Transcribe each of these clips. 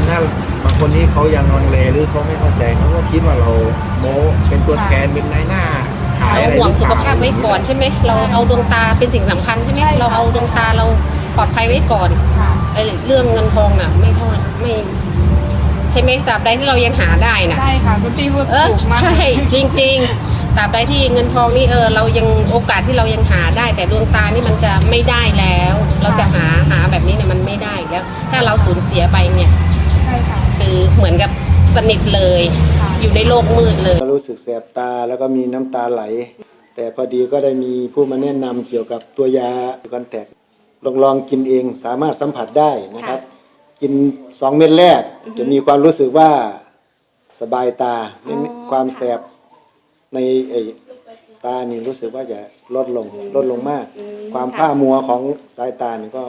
คนถ้าบางคนที่เขายังลังเลหรือเขาไม่เข้าใจเขาก็คิดว่าเราโม้เป็นตัวแทนเป็นนายหน้าขายเราอะไรห่วงรือสุเปขล่ภาพไว้ก่อนใช่ไหมเราเอาดวงตาเป็นสิ่งสำคัญใช่ไหมใช่ค่ะเราเอาดวงตาเราปลอดภัยไว้ก่อนค่ะไอ้เรื่องเงินทองน่ะ ไม่เท่าไม่ ใช่ไหมตราบใดที่เรายังหาได้น่ะ ใช่ค่ะคุณตี้พูดเออถูกมากใช่จริงๆตราบใดที่เงินทองนี่เออเรายังโอกาสที่เรายังหาได้ แต่ดวงตานี่มันจะไม่ได้แล้ว เราจะหาหาแบบนี้เนี่ยมันไม่ได้แล้ว ถ้าเราสูญเสียไปเนี่ยใช่ ค่ะคือเหมือนกับสนิทเลยค่ะอยู่ในโลกมืดเลยรู้สึกแสบตาแล้วก็มีน้ำตาไหล แต่พอดีก็ได้มีผู้มาแนะนำเกี่ยวกับตัวยาคอนแทคลองลองกินเองสามารถสัมผัสได้นะครับ กินสองเม็ดแรก จะมีความรู้สึกว่าสบายตาไม่มีความแสบในไอ้ตานี่รู้สึกว่าจะลดลงลดลงมาก ความผ้ามัวของสายตานี่ก็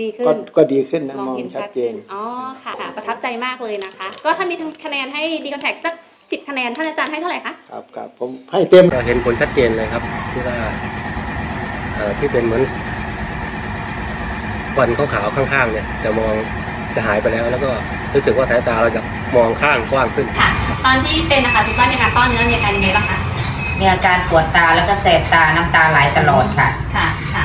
ดีขึ้ก็น ก็ดีขึ้นนะมมอองงเห็นชัชัดดเจขึ้นนอ๋อค่ะค่ะ ประทับใจมากเลยนะคะ ก็ถ้ามีคะแนนให้ดีคอนแทคสักสิบคะแนนท่านอาจารย์ให้เท่าไหร่คะ ครับครับผมให้เต็ม ก็เห็นผลชัดเจนเลยครับ ที่ว่าเอ่อที่เป็นเหมือนควันขาวๆข้างๆ เนี่ย จะมองจะหายไปแล้ว แล้วก็รู้สึกว่าสายตาเราจะมองข้างกว้างขึ้น ค่ะ ตอนที่เป็นนะคะคุณป้ามีอาการต้อเนื้อมีอาการยังไงบ้างคะ มีอาการปวดตาแล้วก็แสบตาน้ำตาไหลตลอดค่ะ ค่ะ ค่ะ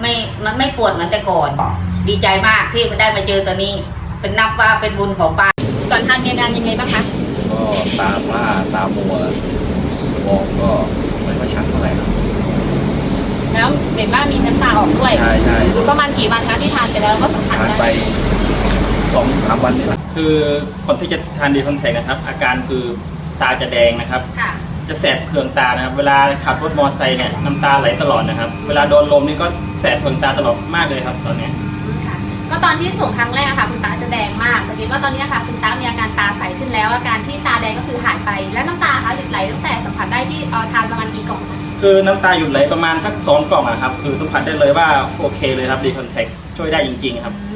ไม่มันไม่ปวดเหมือนแต่ก่อน ดีใจมากที่ได้มาเจอตัวนี้ เป็นนับว่าเป็นบุญของป้าก่อนทานมีอาการยังไงบ้างคะก็ตาพร่าตามัวมองก็ไม่ค่อยชัดเท่าไหร่ครับแล้วเห็นว่ามีน้ำตาออกด้วยใช่ใช่ประมาณกี่วันคะที่ทานไปแล้วแล้วก็สัมผัสทานได้ไปสองสามวันนี่แหละคือคนที่จะทานดีคอนแทคนะครับ อาการคือตาจะแดงนะครับค่ะจะแสบเคืองตานะครับ เวลาขับรถมอเตอร์ไซค์เนี่ยน้ำตาไหลตลอดนะครับ เวลาโดนลมนี่ก็แส บเคืองตาตลอดมากเลยครับตอนเนี้ยค่ะก็ตอนที่ส่งครั้งแรกอะค่ะคุณตาจะแดงมากสังเกตว่าตอนนี้อะค่ะคุณตามีอาการตาใสขึ้นแล้ว อาการที่ตาแดงก็คือหายไป และน้ำตาคะหยุดไหลตั้งแต่สัมผัสได้ที่เอ่อทานประมาณกี่กล่องคะคือน้ำตาหยุดไหลประมาณสักสองกล่องอะครับ คือสัมผัสได้เลยว่าโอเคเลยครับดีคอนแทคช่วยได้จริงๆครับอ่า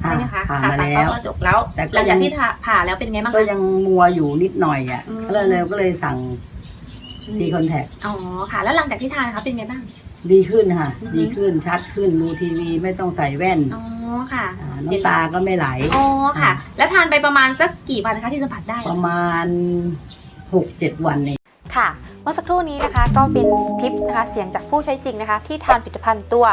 แล้วใช่ไหมคะผ่านผ่ามาตัดแล้วก็จบแล้วแต่ก็หลังจากยังที่ผ่าผ่าแล้วเป็นไงบ้างก็คะยังมัวอยู่นิดหน่อยอะอืมก็เลยเลยก็เลยสั่งดีคอนแทคอ๋อค่ะ แล้วหลังจากที่ทานนะคะเป็นไงบ้าง ดีขึ้นค่ะ อือฮึ ดีขึ้นชัดขึ้นดูทีวีไม่ต้องใส่แว่นอ๋อค่ะาน้ำตาก็ไม่ไหล อ๋อค่ะ แล้วทานไปประมาณสักกี่วันคะที่สัมผัสได้ ประมาณหกเจ็ดวันเอง ค่ะ เมื่อสักครู่นี้นะคะก็เป็นคลิปนะคะเสียงจากผู้ใช้จริงนะคะ ที่ทานผลิตภัณฑ์ตัว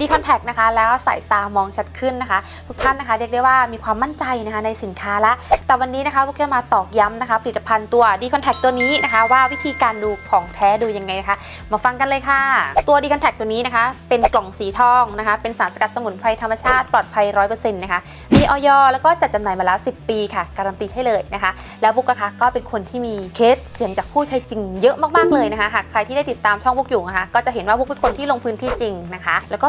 ดีคอนแทคนะคะ แล้วสายตามองชัดขึ้นนะคะ ทุกท่านนะคะเรียกได้ว่ามีความมั่นใจนะคะในสินค้าละ แต่วันนี้นะคะพวกจะมาตอกย้ำนะคะ ผลิตภัณฑ์ตัวดีคอนแทคตัวนี้นะคะ ว่าวิธีการดูของแท้ดูยังไงนะคะ มาฟังกันเลยค่ะ ตัวดีคอนแทคตัวนี้นะคะ เป็นกล่องสีทองนะคะ เป็นสารสกัดสมุนไพรธรรมชาติปลอดภัย100%นะคะมีออยแล้วก็จัดจำหน่ายมาแล้ว 10 ปีค่ะ การันตีให้เลยนะคะ แล้วบุ๊กนะคะก็เป็นคนที่มีเคสเสียงจากผู้ใช้จริงเยอะมากๆเลยนะคะหากใครที่ได้ติดตามช่องบุ๊กอยู่นะคะก็จะเห็นว่าบุ๊กเป็นคนที่ลงพื้นที่จริงนะคะ แล้วก็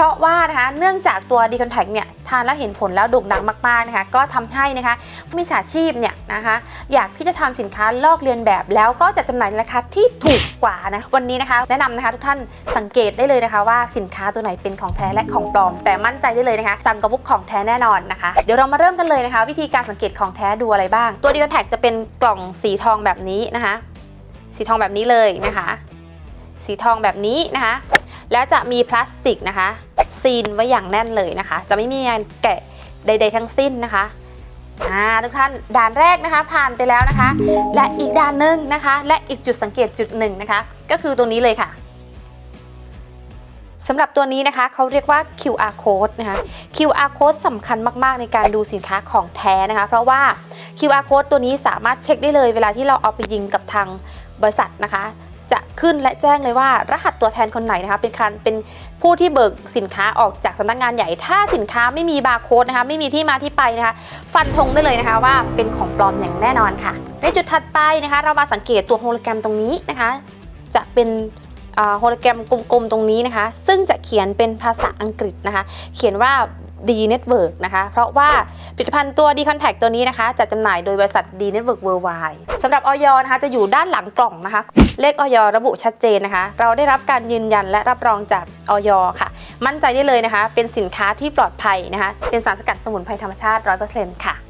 ราะว่านะคะเนื่องจากตัวดีคอนแทคเนี่ยทานแล้วเห็นผลแล้วโด่งดังมากๆนะคะก็ทำให้นะคะผู้มีฉาชีพเนี่ยนะคะอยากที่จะทำสินค้าลอกเลียนแบบแล้วก็จัดจำหน่ายในราคาที่ถูกกว่านะวันนี้นะคะ แนะนำนะคะทุกท่านสังเกตได้เลยนะคะ ว่าสินค้าตัวไหนเป็นของแท้และของปลอม แต่มั่นใจได้เลยนะคะสั่งกับบุ๊กของแท้แน่นอนนะคะ เดี๋ยวเรามาเริ่มกันเลยนะคะ วิธีการสังเกตของแท้ดูอะไรบ้าง ตัวดีคอนแทคจะเป็นกล่องสีทองแบบนี้นะคะ สีทองแบบนี้เลยนะคะ สีทองแบบนี้นะคะ แล้วจะมีพลาสติกนะคะ ซีนไว้อย่างแน่นเลยนะคะ จะไม่มีงานแกะใด ๆ ทั้งสิ้นนะคะอ่าทุกท่านด่านแรกนะคะผ่านไปแล้วนะคะ และอีกด่านหนึ่งนะคะ และอีกจุดสังเกตจุดหนึ่งนะคะ ก็คือตัวนี้เลยค่ะสำหรับตัวนี้นะคะเขาเรียกว่า QR code นะคะ QR code สำคัญมาก ๆ ในการดูสินค้าของแท้นะคะ เพราะว่า QR code ตัวนี้สามารถเช็คได้เลย เวลาที่เราเอาไปยิงกับทางบริษัทนะคะ จะขึ้นและแจ้งเลยว่า รหัสตัวแทนคนไหนนะคะเป็นการเป็นผู้ที่เบิกสินค้าออกจากสำนักงานใหญ่ ถ้าสินค้าไม่มีบาร์โค้ดนะคะไม่มีที่มาที่ไปนะคะฟันธงได้เลยนะคะว่าเป็นของปลอมอย่างแน่นอนค่ะ ในจุดถัดไปนะคะ เรามาสังเกตตัวโฮโลแกรมตรงนี้นะคะ จะเป็นโฮโลแกรมกลมๆตรงนี้นะคะ ซึ่งจะเขียนเป็นภาษาอังกฤษนะคะ เขียนว่า D Network นะคะ เพราะว่าผลิตภัณฑ์ตัว D Contact ตัวนี้นะคะจะจำหน่ายโดยบริษัท D Network Worldwide สำหรับออยนะคะจะอยู่ด้านหลังกล่องนะคะ เลขออยระบุชัดเจนนะคะ เราได้รับการยืนยันและรับรองจากออยค่ะ มั่นใจได้เลยนะคะ เป็นสินค้าที่ปลอดภัยนะคะ เป็นสารสกัดสมุนไพรธรรมชาติ 100%ค่ะ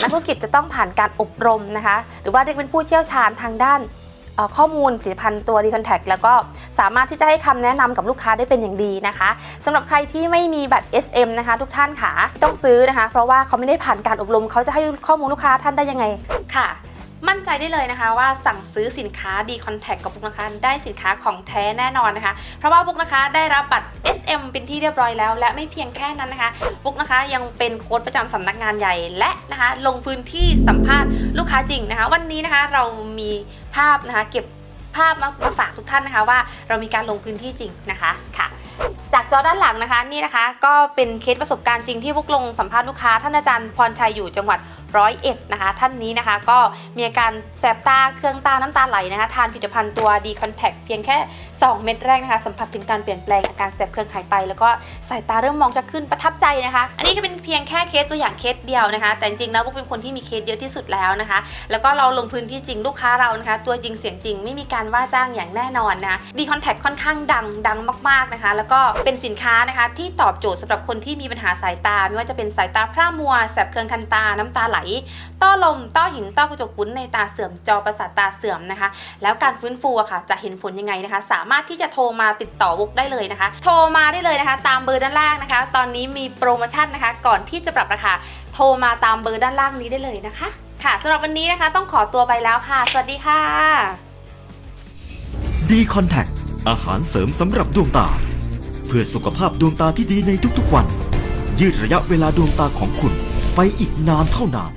นักธุรกิจจะต้องผ่านการอบรมนะคะ หรือว่าเรียกเป็นผู้เชี่ยวชาญทางด้านข้อมูลผลิตภัณฑ์ตัวดีคอนแทคแล้วก็สามารถที่จะให้คำแนะนำกับลูกค้าได้เป็นอย่างดีนะคะสำหรับใครที่ไม่มีบัตร SM นะคะ ทุกท่านค่ะต้องซื้อนะคะ เพราะว่าเขาไม่ได้ผ่านการอบรมเขาจะให้ข้อมูลลูกค้าท่านได้ยังไงค่ะ มั่นใจได้เลยนะคะว่าสั่งซื้อสินค้า D Contact กับบุ๊กนะคะได้สินค้าของแท้แน่นอนนะคะ เพราะว่าบุ๊กนะคะได้รับบัตร SM เป็นที่เรียบร้อยแล้ว และไม่เพียงแค่นั้นนะคะบุ๊กนะคะยังเป็นโค้ดประจำสำนักงานใหญ่และนะคะลงพื้นที่สัมภาษณ์ลูกค้าจริงนะคะ วันนี้นะคะเรามีภาพนะคะเก็บภาพมามาฝากทุกท่านนะคะว่าเรามีการลงพื้นที่จริงนะคะค่ะจากจอด้านหลังนะคะนี่นะคะ ก็เป็นเคสประสบการณ์จริงที่พวกลงสัมภาษณ์ลูกค้าท่านอาจารย์พรชัยอยู่จังหวัด ร้อยเอ็ดนะคะ ท่านนี้นะคะ ก็มีอาการแสบตาเครื่องตาน้ำตาไหลนะคะ ทานผลิตภัณฑ์ตัว D Contact เพียงแค่ 2 เม็ดแรกนะคะ สัมผัสถึงการเปลี่ยนแปลงอาการแสบเครื่องหายไป แล้วก็สายตาเริ่มมองจะขึ้นประทับใจนะคะ อันนี้ก็เป็นเพียงแค่เคสตัวอย่างเคสเดียวนะคะ แต่จริงๆแล้วพวกเป็นคนที่มีเคสเยอะที่สุดแล้วนะคะ แล้วก็เราลงพื้นที่จริงลูกค้าเรานะคะ ตัวจริงเสียงจริงไม่มีการว่าจ้างอย่างแน่นอนนะดีคอนแทคค่อนข้างดังดังมากๆนะคะ แล้วก็เป็นสินค้านะคะที่ตอบโจทย์สำหรับคนที่มีปัญหาสายตา ไม่ว่าจะเป็นสายตาพร่ามัวแสบเคืองคันตาน้ำตาไหลต้อลม ต้อหิน ต้อกระจกปุ้นในตาเสื่อม จอประสาทตาเสื่อมนะคะ แล้วการฟื้นฟูอะค่ะ จะเห็นผลยังไงนะคะ สามารถที่จะโทรมาติดต่อวุกได้เลยนะคะ โทรมาได้เลยนะคะ ตามเบอร์ด้านล่างนะคะ ตอนนี้มีโปรโมชั่นนะคะ ก่อนที่จะปรับราคา โทรมาตามเบอร์ด้านล่างนี้ได้เลยนะคะ ค่ะสำหรับวันนี้นะคะ ต้องขอตัวไปแล้วค่ะ สวัสดีค่ะดีคอนแทคอาหารเสริมสำหรับดวงตา เพื่อสุขภาพดวงตาที่ดีในทุกๆวัน ยืดระยะเวลาดวงตาของคุณ ไปอีกนานเท่านาน